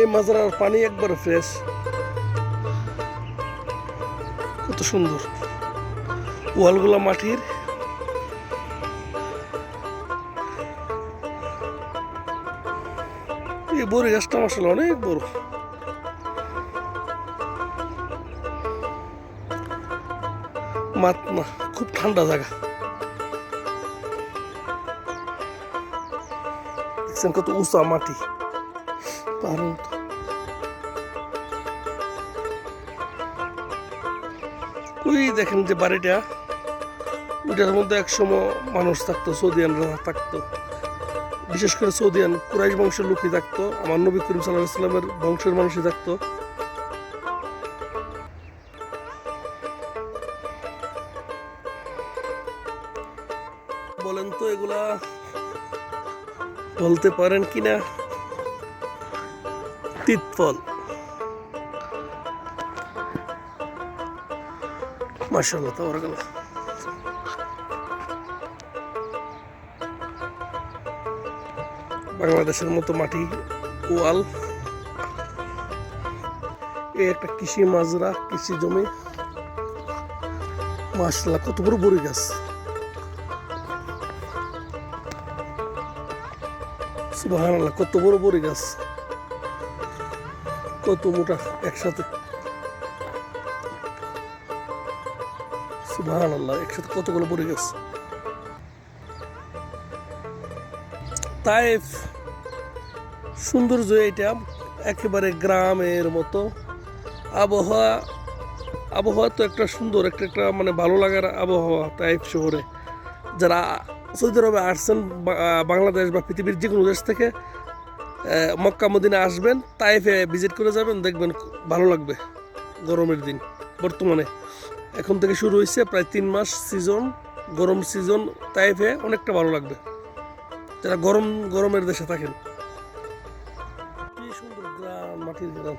এই মাজরার পানি একবার ফ্রেশ কত সুন্দর। ওয়ালগুলা মাটির। এই বড় গাছটা আসলে অনেক বড়। মাত না খুব ঠান্ডা জায়গা। দেখছেন কত উঁচা মাটি। মতো ওই দেখেন যে বাড়িটা, ওইটার মধ্যে এক সময় মানুষ থাকতো, সৌদিয়ানরা থাকতো। বিশেষ করে সৌদিয়ান কুরাইশ বংশের লোকই থাকতো, আমার নবী করিম সাল্লাহ ইসলামের বংশের মানুষই থাকতো। বলেন তো এগুলা বলতে পারেন কিনা? তিতফল মাশাল্লাহ তাবারাকাল্লাহ। বাংলাদেশের মতো মাটি, ওয়াল। এই একটা কৃষি মাজরা, কৃষি জমি। মাশাল্লাহ কত বড় বড়ি গাছ। আল্লাহ কত বড় বড়ি গাছ। কত মোটা একসাথে? আল্লাহ একসাথে কতগুলো বড়ি গাছ? তাইফ, সৌন্দর্য এটা একেবারে গ্রামের মতো। আবহাওয়া আবহাওয়া তো একটা সুন্দর, একটা একটা মানে ভালো লাগার আবহাওয়া তাইফ শহরে। যারা সৌদি আরবে আসছেন বাংলাদেশ বা পৃথিবীর যে কোনো দেশ থেকে মক্কা মদিনা আসবেন, তাইফে ভিজিট করে যাবেন, দেখবেন ভালো লাগবে গরমের দিন, বর্তমানে। এখন থেকে শুরু হয়েছে প্রায় তিন মাস সিজন গরম সিজন তাইফে, অনেকটা ভালো লাগবে। যারা গরম, গরমের দেশে থাকেন। কি সুন্দর গ্রাম, মাটির গ্রাম।